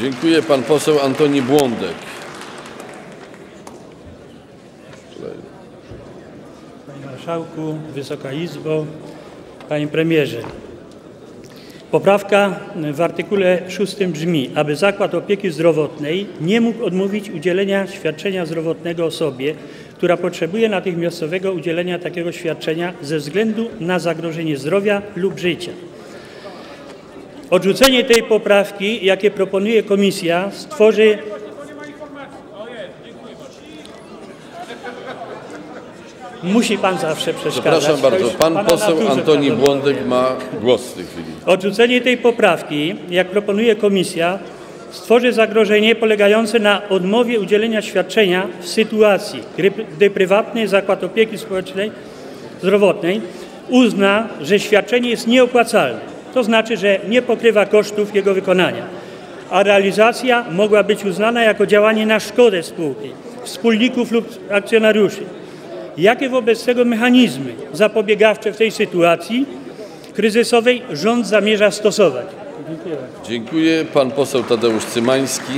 Dziękuję. Pan poseł Antoni Błądek. Panie Marszałku, Wysoka Izbo, Panie Premierze. Poprawka w artykule 6 brzmi, aby Zakład Opieki Zdrowotnej nie mógł odmówić udzielenia świadczenia zdrowotnego osobie, która potrzebuje natychmiastowego udzielenia takiego świadczenia ze względu na zagrożenie zdrowia lub życia. Odrzucenie tej poprawki, jakie proponuje komisja, stworzy Musi pan zawsze przeszkadzać. Przepraszam bardzo. Pan poseł Antoni. Błądek ma głos w tej chwili. Odrzucenie tej poprawki, jak proponuje komisja, stworzy zagrożenie polegające na odmowie udzielenia świadczenia w sytuacji, gdy, gdy prywatny zakład opieki społecznej zdrowotnej uzna, że świadczenie jest nieopłacalne, to znaczy, że nie pokrywa kosztów jego wykonania, a realizacja mogła być uznana jako działanie na szkodę spółki, wspólników lub akcjonariuszy. Jakie wobec tego mechanizmy zapobiegawcze w tej sytuacji kryzysowej rząd zamierza stosować? Dziękuję. Dziękuję. Pan poseł Tadeusz Cymański.